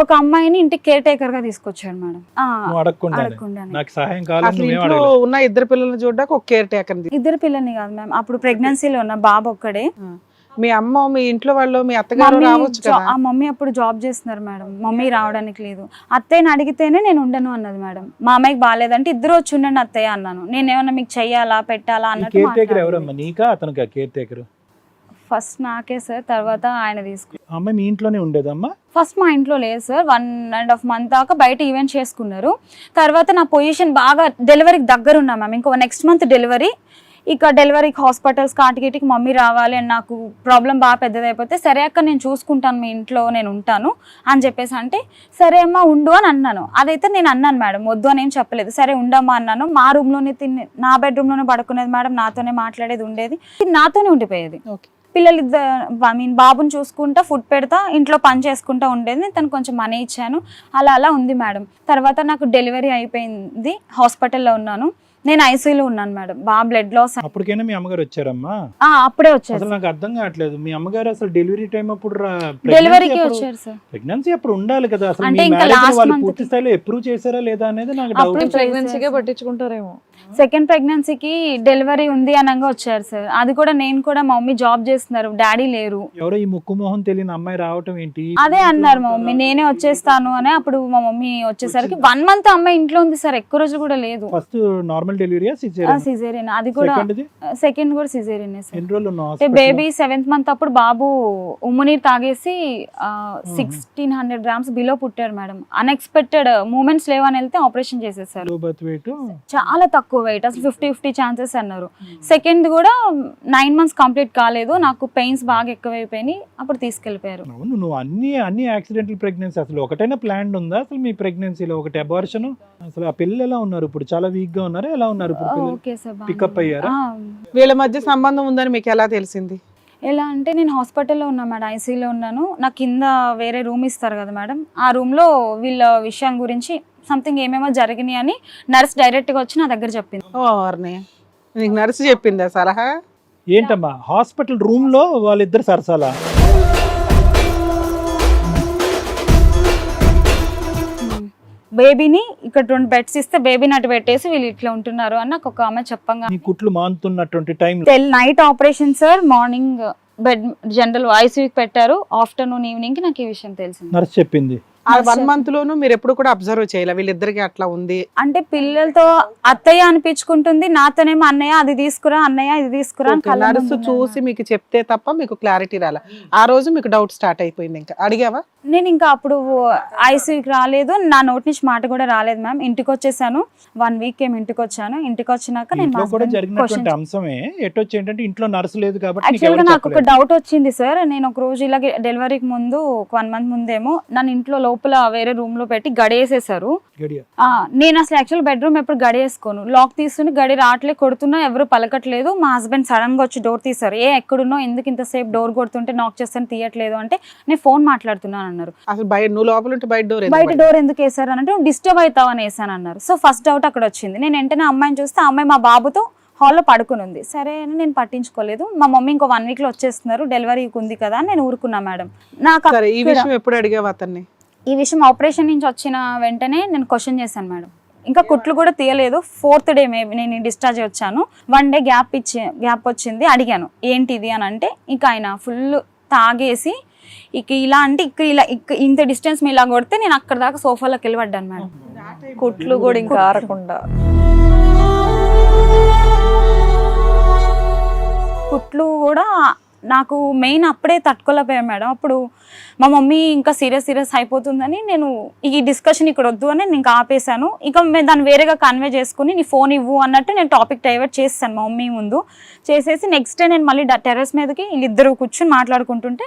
ఒక అమ్మాయిని ఇంటికి కేర్ టేకర్గా తీసుకొచ్చాడు మేడం. నాకు సహాయం ఇంట్లో ఉన్న ఇద్దరు పిల్లల్ని చూడడానికి ఒక కేర్ టేకర్ ఇద్దరు పిల్లని కాదు మ్యామ్ అప్పుడు ప్రెగ్నెన్సీలో ఉన్న బాబు ఒక్కడే. మీ అమ్మ మీ ఇంట్లో వాళ్ళు మీ అత్తగారు రావచ్చు కదా. ఆ మమ్మీ అప్పుడు జాబ్ చేస్తున్నారు మేడం. మమ్మీ రావడానికి లేదు. అత్తయ్యని అడిగితేనే నేను ఉండను అన్నది మేడం. మా అమ్మాయికి బాగాలేదంటే ఇద్దరు వచ్చి ఉండండి అత్తయ్య అన్నాను. నేను ఏమన్నా మీకు చెయ్యాలా పెట్టాలా అన్నట్టు ఫస్ట్ నాకే సార్ తర్వాత ఆయన తీసుకు అమ్మాయి మీ ఇంట్లోనే ఉండేదమ్మా ఫస్ట్ మా ఇంట్లో లేదు sir one and half month దాకా బయట ఈవెంట్ చేసుకున్నారు. తర్వాత నా పొజిషన్ బాగా డెలివరీకి దగ్గర ఉన్నా మ్యామ్ ఇంకో నెక్స్ట్ మంత్ డెలివరీ ఇక డెలివరీకి హాస్పిటల్స్ కాటికిటికి మమ్మీ రావాలి అని నాకు ప్రాబ్లం బాగా పెద్దదైపోతే సరే అక్క నేను చూసుకుంటాను మీ ఇంట్లో నేను ఉంటాను అని చెప్పేసి అంటే సరే అమ్మా ఉండు అని అన్నాను. అదైతే నేను అన్నాను మేడం వద్దు అని ఏం చెప్పలేదు. సరే ఉండమ్మా అన్నాను. మా రూమ్లోనే తిని నా బెడ్రూమ్లోనే పడుకునేది మేడం నాతోనే మాట్లాడేది ఉండేది నాతోనే ఉండిపోయేది. ఓకే. పిల్లలు ఇద్దరు ఐ మీన్ బాబుని చూసుకుంటా ఫుడ్ పెడతా ఇంట్లో పని చేసుకుంటా ఉండేది. నేను తను కొంచెం మనీ ఇచ్చాను. అలా అలా ఉంది మేడం తర్వాత నాకు డెలివరీ అయిపోయింది. హాస్పిటల్లో ఉన్నాను. నేను ఐసీయూలో ఉన్నాను మేడం. బాగా బ్లడ్ లాస్ అప్పటికైనా మీ అమ్మగారు వచ్చారమ్మా? అప్పుడే వచ్చారు అసలు నాకు అర్థం కావట్లేదు. మీ అమ్మగారు అసలు డెలివరీ టైం అప్పుడు డెలివరీకి వచ్చారు సార్. ప్రెగ్నెన్సీ అప్పుడు ఉండాలి కదా. అసలు అంటే మీ ఇంకా మ్యారేజ్ last వాళ్ళు month పూర్తి స్థాయిలో ఎప్రూవ్ చేశారా లేదా అనేది నాకు అప్పుడు డౌట్ ప్రెగ్నెన్సీకే పట్టించుకుంటారేమో. సెకండ్ ప్రెగ్నెన్సీకి డెలివరీ ఉంది అనగా వచ్చారు సార్. అది కూడా నేను కూడా మా మమ్మీ జాబ్ చేస్తున్నారు. డాడీ లేరు. ఎవరో ఈ ముక్కు మొహం తెలియని అమ్మాయి రావటం ఏంటి? అదే అన్నారు మా మమ్మీ. నేనే వచ్చేస్తాను అని అప్పుడు మా మమ్మీ వచ్చేసరికి వన్ మంత్ అమ్మాయి ఇంట్లో ఉంది సార్. ఎక్కువ రోజులు కూడా లేదు. ఫస్ట్ నార్మల్ డెలివరీయా సిజేరియన్ సిజేరియన్ అది కూడా సెకండ్ కూడా సిజేరియన్ ఎన్ని రోజులు అంటే? బేబీ సెవెంత్ మంత్ అప్పుడు బాబు ఉమ్మునీరు తాగేసి సిక్స్టీన్ హండ్రెడ్ గ్రామ్స్ బిలో పుట్టారు మేడం. అన్ఎక్స్పెక్టెడ్ మూమెంట్స్ లేవని వెళ్తే ఆపరేషన్ చేసేసారు. చాలా తక్కువ వెయిట్ అసలు ఫిఫ్టీ ఫిఫ్టీ ఛాన్సెస్ అన్నారు. సెకండ్ కూడా నైన్ మంత్స్ కంప్లీట్ కాలేదు నాకు పెయిన్స్ బాగా ఎక్కువైపోయినాయి అప్పుడు తీసుకెళ్ళిపోయారు. అవును నువ్వు అన్ని అన్ని యాక్సిడెంటల్ ప్రెగ్నెన్సీ అసలు ఒకటైనా ప్లాన్ ఉందా? అసలు మీ ప్రెగ్నెన్సీలో ఒకటి అబార్షన్ అసలు ఆ పిల్లలు ఎలా ఉన్నారు ఇప్పుడు? చాలా వీక్గా ఉన్నారా? ఎలా ఉన్నారు ఓకే సార్ పికప్ అయ్యారా? వీళ్ళ మధ్య సంబంధం ఉందని మీకు ఎలా తెలిసింది? ఎలా అంటే నేను హాస్పిటల్లో ఉన్నా మేడం ఐసీయూలో ఉన్నాను. నా కింద వేరే రూమ్ ఇస్తారు కదా మేడం. ఆ రూమ్లో వీళ్ళ విషయం గురించి సంథింగ్ ఏమేమో జరిగినాయి అని నర్స్ డైరెక్ట్గా వచ్చి నా దగ్గర చెప్పింది. ఓ నీకు నర్సు చెప్పిందా సలహా? ఏంటమ్మా? హాస్పిటల్ రూమ్లో వాళ్ళిద్దరు సరసాలా? బేబీని ఇక్కడ రెండు బెడ్స్ ఇస్తే బేబీని అటు పెట్టేసి వీళ్ళు ఇట్లా ఉంటున్నారు అని నాకు ఒక ఆమె చెప్పంగా. కుట్లు మానుతున్నటువంటి time night operation sir morning bed general ఐసీయూకి పెట్టారు. ఆఫ్టర్నూన్ ఈవినింగ్కి నాకు ఈ విషయం తెలిసింది. నర్స్ చెప్పింది. ఆ వన్ మంత్ లోను మీరు ఎప్పుడు కూడా అబ్జర్వ్ చేయాలి. వీళ్ళిద్దరికి అట్లా ఉంది. అంటే పిల్లలతో అత్తయ్య అనిపించుకుంటుంది నాతోనేమో అన్నయ్య అది తీసుకురా అన్నయ్య ఇది తీసుకురా నర్సు ముందు చూసి మీకు చెప్తే తప్ప మీకు క్లారిటీ రాలే. ఆ రోజు మీకు డౌట్ స్టార్ట్ అయిపోయింది ఇంకా. అడిగావా? నేను ఇంకా అప్పుడు ఐసీయూకి రాలేదు. నా నోటి నుంచి మాట కూడా రాలేదు మ్యామ్. ఇంటికి వచ్చేసాను వన్ వీక్ ఏమి ఇంటికి వచ్చాను ఇంటికి వచ్చినాక నేను ఇంట్లో మా కూడా husband జరిగినటువంటి question అంశమే ఎటొచ్చి ఏంటంటే ఇంట్లో నర్సు లేదు కాబట్టి నీకు యాక్చువల్గా ఎవరు నాకు ఒక చెప్పలేదు. డౌట్ వచ్చింది సార్ నేను ఒక రోజు ఇలాగే డెలివరీకి ముందు ఒక వన్ మంత్ ముందేమో నన్ను ఇంట్లో లోపల వేరే రూమ్లో పెట్టి గడియేసేసారు గడియ. ఆ, నేను అసలు యాక్చువల్ బెడ్రూమ్ ఎప్పుడు గడియేసుకోను. లాక్ తీసుకుని గడి రావట్లే కొడుతున్నా ఎవరు పలకట్లేదు. మా హస్బెండ్ సడన్గా వచ్చి డోర్ తీశారు. ఏ ఎక్కడున్నో ఎందుకు ఇంతసేపు డోర్ కొడుతుంటే నాక్ చేస్తాను తీయట్లేదు అంటే నేను ఫోన్ మాట్లాడుతున్నాను అన్నారు. అసలు బయట నువ్వు లోపల ఉంటే బయట డోర్ బయట డోర్ ఎందుకు వేసారు అని అంటే డిస్టర్బ్ అవుతావు అని వేసాను అన్నారు. సో ఫస్ట్ డౌట్ అక్కడ వచ్చింది. నేను వెంటనే అమ్మాయిని చూస్తే అమ్మాయి మా బాబుతో హాల్లో పడుకుని ఉంది. సరే అని నేను పట్టించుకోలేదు. మా మమ్మీ ఇంకో వన్ వీక్లో వచ్చేస్తున్నారు. డెలివరీకి ఉంది కదా అని నేను ఊరుకున్నా మేడం. నాకు ఈ విషయం ఎప్పుడు అడిగావు అతన్ని? ఈ విషయం ఆపరేషన్ నుంచి వచ్చిన వెంటనే నేను క్వశ్చన్ చేశాను మేడం. ఇంకా కుట్లు కూడా తీయలేదు. ఫోర్త్ డే మేబీ నేను డిశ్చార్జ్ వచ్చాను. వన్ డే గ్యాప్ ఇచ్చి గ్యాప్ వచ్చింది. అడిగాను ఏంటి ఇది? అని అంటే ఇక ఆయన ఫుల్ తాగేసి ఇక ఇలా అంటే ఇక ఇలా ఇంత డిస్టెన్స్ మీ ఇలా కొడితే నేను అక్కడ దాకా సోఫాలోకి వెళ్ళి పడ్డాను మేడం. కుట్లు కూడా ఇంకా ఆరకుండా. కుట్లు కూడా నాకు మెయిన్ అప్పుడే తట్టుకోలేకపోయాను మేడం. అప్పుడు మా మమ్మీ ఇంకా సీరియస్ సీరియస్ అయిపోతుందని నేను ఈ డిస్కషన్ ఇక్కడ వద్దు అని నేను ఇంకా ఆపేశాను. ఇక మేము దాన్ని వేరేగా కన్వే చేసుకుని నీ ఫోన్ ఇవ్వు అన్నట్టు నేను టాపిక్ డైవర్ట్ చేస్తాను మా మమ్మీ ముందు. చేసేసి నెక్స్ట్ డే నేను మళ్ళీ టెర్రస్ మీదకి వీళ్ళిద్దరు కూర్చుని మాట్లాడుకుంటుంటే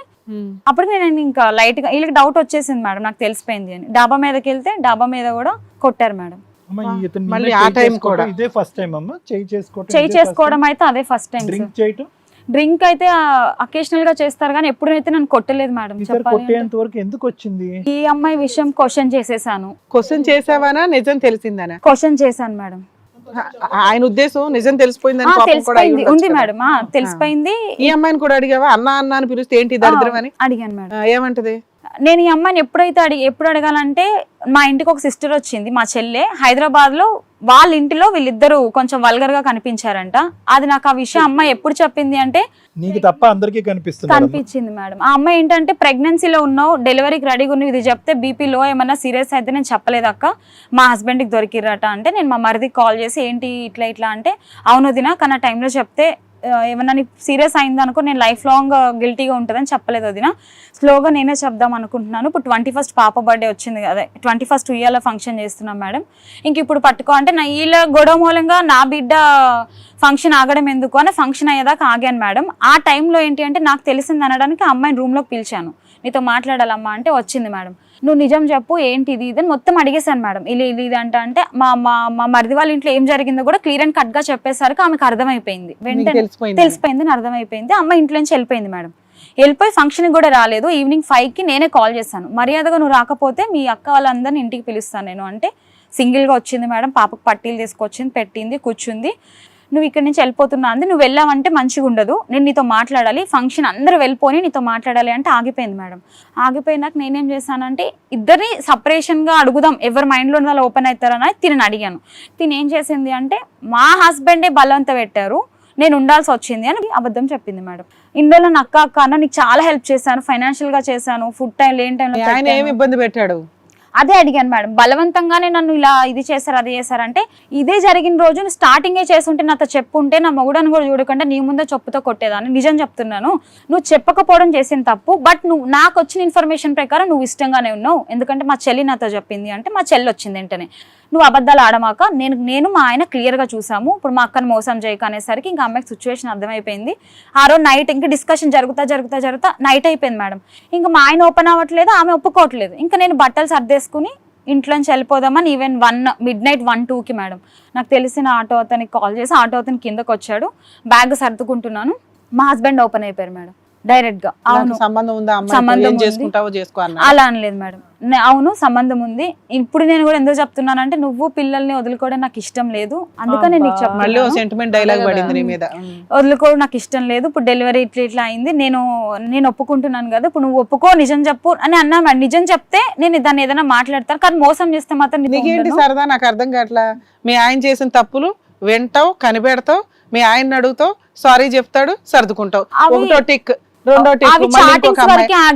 అప్పుడు నేను ఇంకా లైట్గా వీళ్ళకి డౌట్ వచ్చేసింది మేడం నాకు తెలిసిపోయింది అని. డాబా మీదకి వెళ్తే డాబా మీద కూడా కొట్టారు మేడం. అమ్మా, ఈ ఇతను మళ్ళీ నిన్నే ఆ చేయి time చేసుకోవడం కూడా. ఇదే ఫస్ట్ టైం అమ్మా. చేయి చేసుకోవడం చేయి చేసుకోవడం అయితే అదే ఫస్ట్ టైం డ్రింక్ అయితే అకేషనల్గా చేస్తారు కానీ ఎప్పుడైతే నన్ను కొట్టలేదు మేడం. కొట్టేంత వరకు ఎందుకు వచ్చింది? ఈ అమ్మాయి విషయం క్వశ్చన్ చేసేసాను. క్వశ్చన్ చేసావానా? నిజం తెలిసిందనా? క్వశ్చన్ చేశాను మేడం. ఆయన ఉద్దేశం నిజం తెలిసిపోయింది. ఉంది. మేడం. తెలిసిపోయింది. ఈ అమ్మాయిని కూడా అడిగావా? అన్న అన్న అని పిలిస్తే ఏంటి దరిద్రం అని? అడిగాను మేడం. ఏమంటది? నేను ఈ అమ్మాయిని ఎప్పుడైతే అడిగి ఎప్పుడు అడగాలంటే మా ఇంటికి ఒక సిస్టర్ వచ్చింది మా చెల్లె. హైదరాబాద్లో వాళ్ళ ఇంటిలో వీళ్ళిద్దరూ కొంచెం వల్గర్గా కనిపించారంట. అది నాకు ఆ విషయం అమ్మాయి ఎప్పుడు చెప్పింది అంటే నీకు తప్ప అందరికీ కనిపిస్తుంది కనిపించింది మేడం. ఆ అమ్మాయి ఏంటంటే ప్రెగ్నెన్సీలో ఉన్నావు డెలివరీకి రెడీగా ఉన్నావు ఇది చెప్తే బీపీ లో ఏమన్నా సీరియస్ అయితే నేను చెప్పలేదు అక్క. మా హస్బెండ్కి దొరికిరట అంటే నేను మా మరిదికి కాల్ చేసి ఏంటి ఇట్లా ఇట్లా అంటే అవును దినా కానీ ఆ టైంలో చెప్తే ఏమన్నా నీకు సీరియస్ అయింది అనుకో నేను లైఫ్ లాంగ్ గిల్టీగా ఉంటుందని చెప్పలేదు వదిన. స్లోగా నేనే చెప్దాం అనుకుంటున్నాను. ఇప్పుడు ట్వంటీ ఫస్ట్ పాప బర్త్డే వచ్చింది అదే ట్వంటీ ఫస్ట్ ఉయ్యాల ఫంక్షన్ చేస్తున్నాం మేడం ఇంక ఇప్పుడు పట్టుకో అంటే నా వీళ్ళ గొడవ మూలంగా నా బిడ్డ ఫంక్షన్ ఆగడం ఎందుకు? అని ఫంక్షన్ అయ్యేదాకా ఆగాను మేడం ఆ టైంలో ఏంటి అంటే నాకు తెలిసింది అనడానికి ఆ అమ్మాయిని రూమ్లోకి పిలిచాను. నీతో మాట్లాడాలమ్మా అంటే వచ్చింది మేడం. నువ్వు నిజం చెప్పు ఏంటి ఇది ఇది అని మొత్తం అడిగేశాను మేడం. ఇది ఇది ఇది అంట అంటే మా మా మా మరిది వాళ్ళ ఇంట్లో ఏం జరిగిందో కూడా క్లియర్ అండ్ కట్గా చెప్పేసరికి ఆమెకు అర్థమైపోయింది. వెంటనే తెలిసిపోయింది. అర్థమైపోయింది. అమ్మ ఇంట్లో నుంచి వెళ్ళిపోయింది మేడం. వెళ్ళిపోయి ఫంక్షన్ కూడా రాలేదు. ఈవినింగ్ ఫైవ్కి నేనే కాల్ చేశాను. మర్యాదగా నువ్వు రాకపోతే మీ అక్క వాళ్ళందరినీ ఇంటికి పిలుస్తాను నేను. అంటే సింగిల్గా వచ్చింది మేడం. పాపకు పట్టీలు తీసుకొచ్చింది పెట్టింది కూర్చుంది. నువ్వు ఇక్కడి నుంచి వెళ్ళిపోతున్నా అంది. నువ్వు వెళ్ళావంటే మంచిగా ఉండదు. నేను నీతో మాట్లాడాలి. ఫంక్షన్ అందరూ వెళ్ళిపోయి నీతో మాట్లాడాలి అంటే ఆగిపోయింది మేడం. ఆగిపోయినాక నేనేం చేశానంటే ఇద్దరిని సపరేషన్గా అడుగుదాం ఎవరి మైండ్లో ఉన్నదో ఓపెన్ అవుతారని తినని అడిగాను. తిని ఏం చేసింది అంటే మా హస్బెండే బలవంత పెట్టారు. నేను ఉండాల్సి వచ్చింది అని అబద్ధం చెప్పింది మేడం. ఇందులో నా అక్క అక్క అన్న నీకు చాలా హెల్ప్ చేశాను. ఫైనాన్షియల్గా చేశాను. ఫుడ్ టైం లేని ఏమి ఇబ్బంది పెట్టాడు? అదే అడిగాను మేడం బలవంతంగానే నన్ను ఇలా ఇది చేశారు అది చేశారంటే ఇదే జరిగిన రోజు స్టార్టింగే చేస్తుంటే నాతో చెప్పుంటే నా మొగుడని కూడా చూడకుండా నీ ముందే చెప్పుతో కొట్టేదాన్ని. నిజం చెప్తున్నాను నువ్వు చెప్పకపోవడం చేసిన తప్పు బట్ నువ్వు నాకు వచ్చిన ఇన్ఫర్మేషన్ ప్రకారం నువ్వు ఇష్టంగానే ఉన్నావు. ఎందుకంటే మా చెల్లి నాతో చెప్పింది అంటే మా చెల్లి వచ్చింది వెంటనే. నువ్వు అబద్ధాలు ఆడమాక నేను నేను మా ఆయన క్లియర్గా చూసాము. ఇప్పుడు మా అక్కను మోసం చేయక అనేసరికి ఇంకా అమ్మాయికి సిచ్యువేషన్ అర్థమైపోయింది. ఆ రోజు నైట్ ఇంకా డిస్కషన్ జరుగుతా జరుగుతా జరుగుతా నైట్ అయిపోయింది మేడం. ఇంకా మా ఆయన ఓపెన్ అవ్వట్లేదు ఆమె ఒప్పుకోవట్లేదు. ఇంకా నేను బట్టలు సర్దేసుకుని ఇంట్లోంచి వెళ్ళిపోదామని even one midnight one టూకి మేడం. నాకు తెలిసిన ఆటో అతనికి కాల్ చేసి ఆటో అతని కిందకు వచ్చాడు బ్యాగ్ సర్దుకుంటున్నాను. మా హస్బెండ్ ఓపెన్ అయిపోయారు మేడం. డైరెక్ట్గా అవును. సంబంధం ఉందా సంబంధం. చేసుకుంటావో చేసుకో అన్న అలా అనలేదు మేడం. అవును సంబంధం ఉంది. ఇప్పుడు నేను కూడా ఎందుకు చెప్తున్నానంటే నువ్వు పిల్లల్ని వదులుకోవడం నాకు ఇష్టం లేదు. అందుకని నేను నీకు మళ్ళీ ఓ చెప్తున్నాను సెంటిమెంట్ డైలాగ్ అదే కదా. పడింది నీ మీద. వదులుకోవడం నాకు ఇష్టం లేదు. ఇప్పుడు డెలివరీ ఇట్లా ఇట్లా అయింది. నేను నేను ఒప్పుకుంటున్నాను కదా. ఇప్పుడు నువ్వు ఒప్పుకో నిజం చెప్పు అని అన్నా మేడం. నిజం చెప్తే నేను దాన్ని ఏదైనా మాట్లాడతాను. కానీ మోసం చేస్తే మాత్రం. సరదా? నాకు అర్థం కావట్లా? మీ ఆయన చేసిన తప్పులు వింటావు కనిపెడతావు మీ ఆయన అడుగుతావు సారీ చెప్తాడు సర్దుకుంటావు. టిక్. రెండో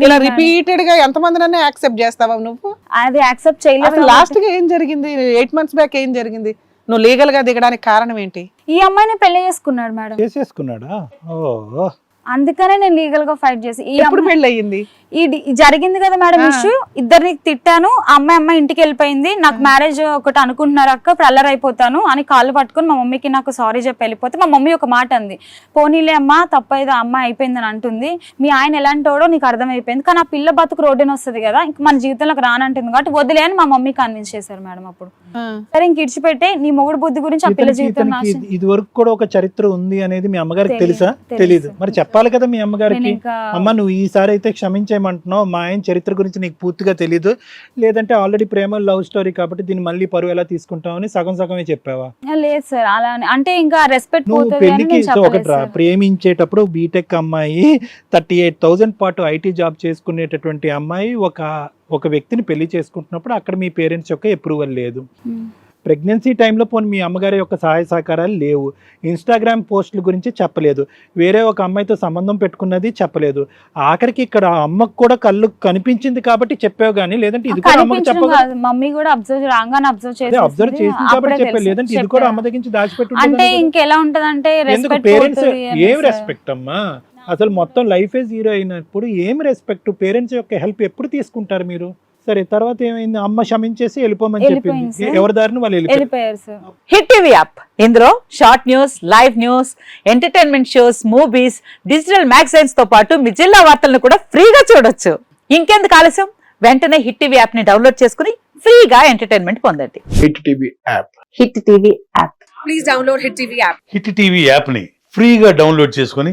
ఇలా. రిపీటెడ్గా ఎంతమందినన్నా యాక్సెప్ట్ చేస్తావా నువ్వు? అది యాక్సెప్ట్ చేయలేదు అసలు లాస్ట్గా ఏం జరిగింది? ఎయిట్ మంత్స్ బ్యాక్ ఏం జరిగింది? నువ్వు లీగల్గా దిగడానికి కారణం ఏంటి? ఈ అమ్మాయిని పెళ్ళి చేసుకున్నాడు మేడం. చేసేసుకున్నాడా? ఓ అందుకనే నేను లీగల్గా ఫైట్ చేసి. ఈ ఎప్పుడు అమ్మాయి- పెళ్ళి అయ్యింది జరిగింది కదా మేడం. ఇష్యూ ఇద్దరిని తిట్టాను. అమ్మాయి అమ్మాయి ఇంటికి వెళ్ళిపోయింది. నాకు మ్యారేజ్ ఒకటి అనుకుంటున్నారు అక్క ఇప్పుడు అల్లరి అయిపోతాను అని కాళ్ళు పట్టుకొని మా మమ్మీకి నాకు సారీ చెప్పి వెళ్ళిపోతే మా మమ్మీ ఒక మాట అంది. పోనీలే అమ్మా తప్పైదు అమ్మాయి అయిపోయిందని అంటుంది. మీ ఆయన ఎలాంటోడో నీకు అర్థమైపోయింది. కానీ ఆ పిల్ల బతుకు రోడ్డున వస్తుంది కదా ఇంక మన జీవితంలోకి రానంటుంది కాబట్టి వదిలే అని మా మమ్మీ కన్విన్స్ చేశారు మేడం అప్పుడు. సరే ఇంక ఇడిచిపెట్టే నీ మొగుడు బుద్ధి గురించి ఆ పిల్ల జీవితం ఇది వరకు కూడా ఒక చరిత్ర ఉంది అనేది మీ అమ్మగారికి తెలుసా. తెలీదు. మరి చెప్పాలి కదా మీ అమ్మగారికి? అమ్మ నువ్వు ఈసారి అయితే క్షమించేయమంటున్నావు. మా ఆయన చరిత్ర గురించి నీకు పూర్తిగా తెలీదు. లేదంటే ఆల్రెడీ ప్రేమ లవ్ స్టోరీ కాబట్టి దీన్ని మళ్ళీ పరువు ఎలా తీసుకుంటావు అని సగం సగమే చెప్పావా? లేదు సార్ అలా అంటే ఇంకా రెస్పెక్ట్ నువ్వు పెళ్ళికి ఒకటి. ప్రేమించేటప్పుడు బీటెక్ అమ్మాయి థర్టీ ఎయిట్ థౌజండ్ పాటు ఐటీ జాబ్ చేసుకునేటటువంటి అమ్మాయి ఒక ఒక వ్యక్తిని పెళ్ళి చేసుకుంటున్నప్పుడు అక్కడ మీ పేరెంట్స్ యొక్క అప్రూవల్ లేదు. ప్రెగ్నెన్సీ టైంలో పోనీ మీ అమ్మగారి యొక్క సహాయ సహకారాలు లేవు. ఇన్స్టాగ్రామ్ పోస్టుల గురించి చెప్పలేదు. వేరే ఒక అమ్మాయితో సంబంధం పెట్టుకున్నది చెప్పలేదు. ఆఖరికి ఇక్కడ అమ్మకు కూడా కళ్ళు కనిపించింది కాబట్టి చెప్పావు కానీ లేదంటే ఇది కూడా అమ్మకు కాదు. మమ్మీ కూడా అబ్జర్వ్ రాగానే అబ్జర్వ్ అదే అబ్జర్వ్ చేసింది కాబట్టి చెప్పాను. లేదంటే ఇది కూడా అమ్మ దగ్గర నుంచి దాచిపెట్టి అంటే. ఇంకెలా ఉంటదంటే రెస్పెక్ట్ పేరెంట్స్ ఏం రెస్పెక్ట్ అమ్మా? అసలు మొత్తం లైఫే జీరో అయినప్పుడు ఏం రెస్పెక్ట్ పేరెంట్స్ యొక్క హెల్ప్ ఎప్పుడు తీసుకుంటారు మీరు? సరే తర్వాత ఏమైంది? అమ్మ క్షమించేసి వెళ్ళిపోమని చెప్పింది. ఎవరి దారిని వాళ్ళు వెళ్ళిపోయారు? Hit TV app. ఇందులో short news live news entertainment shows movies digital మ్యాగజైన్స్తో పాటు మీ జిల్లా వార్తలను కూడా ఫ్రీగా చూడొచ్చు. ఇంకెందుకు ఆలస్యం? వెంటనే హిట్ టీవీ యాప్ని డౌన్లోడ్ చేసుకుని ఫ్రీగా ఎంటర్టైన్మెంట్ పొందండి. Hit TV app. Hit TV app. Hit TV యాప్ని ఫ్రీగా డౌన్లోడ్ చేసుకొని